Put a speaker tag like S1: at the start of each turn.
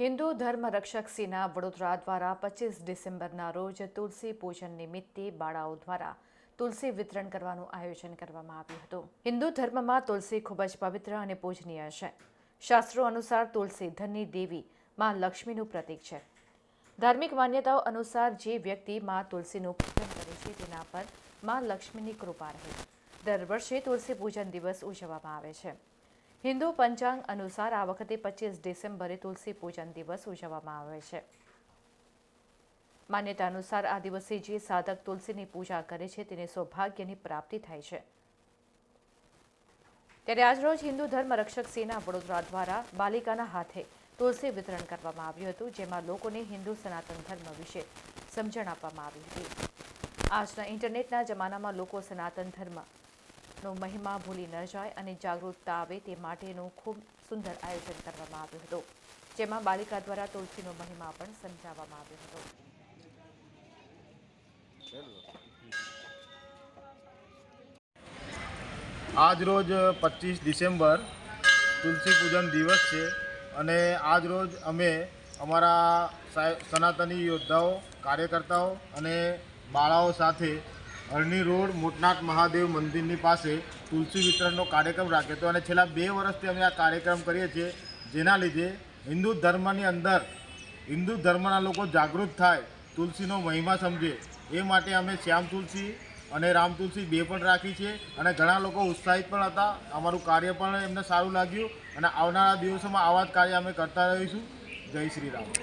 S1: હિન્દુ ધર્મ રક્ષક સેના વડોદરા દ્વારા પચીસ ડિસેમ્બરના રોજ તુલસી પૂજન નિમિત્તે બાળાઓ દ્વારા તુલસી વિતરણ કરવાનું આયોજન કરવામાં આવ્યું હતું. હિન્દુ ધર્મમાં તુલસી ખૂબ જ પવિત્ર અને પૂજનીય છે. શાસ્ત્રો અનુસાર તુલસી ધનની દેવી માં લક્ષ્મીનું પ્રતીક છે. ધાર્મિક માન્યતાઓ અનુસાર જે વ્યક્તિ માં તુલસીનું પૂજન કરે છે, તેના પરમાં લક્ષ્મીની કૃપા રહે દર વર્ષે તુલસી પૂજન દિવસ ઉજવવામાં આવે છે. હિન્દુ પંચાંગ અનુસાર આ વખતે પચીસ ડિસેમ્બરે તુલસી પૂજન દિવસ ઉજવવામાં આવે છે. માન્યતા અનુસાર આ દિવસે જે સાધક તુલસીની પૂજા કરે છે તેને સૌભાગ્યની પ્રાપ્તિ થાય છે. ત્યારે આજરોજ હિન્દુ ધર્મ રક્ષક સેના વડોદરા દ્વારા બાલિકાના હાથે તુલસી વિતરણ કરવામાં આવ્યું હતું, જેમાં લોકોને હિન્દુ સનાતન ધર્મ વિશે સમજણ આપવામાં આવી હતી. આજના ઇન્ટરનેટના જમાનામાં લોકો સનાતન ધર્મનો મહિમા ભૂલી ન જાય અને જાગૃતતા આવે તે માટેનું ખૂબ સુંદર આયોજન કરવામાં આવ્યું હતું, જેમાં બાલિકા દ્વારા તુલસીનો મહિમા પણ સમજાવવામાં આવ્યો હતો.
S2: આજ રોજ પચીસ ડિસેમ્બર તુલસી પૂજન દિવસ છે અને આજ રોજ અમે અમારા સનાતની યોદ્ધાઓ, કાર્યકર્તાઓ અને બાળાઓ સાથે અરણી રોડ, મોટનાથ મહાદેવ મંદિરની પાસે તુલસી વિતરણનો કાર્યક્રમ રાખ્યો હતો અને છેલ્લા બે વર્ષથી અમે આ કાર્યક્રમ કરીએ છીએ, જેના લીધે હિન્દુ ધર્મની અંદર, હિન્દુ ધર્મના લોકો જાગૃત થાય, તુલસીનો મહિમા સમજે. એ માટે અમે શ્યામ તુલસી અને રામ તુલસી બે પણ રાખી છે અને ઘણા લોકો ઉત્સાહિત પણ હતા. અમારું કાર્ય પણ એમને સારું લાગ્યું અને આવનારા દિવસોમાં આવા જ કાર્ય અમે કરતા રહીશું. જય શ્રી રામ.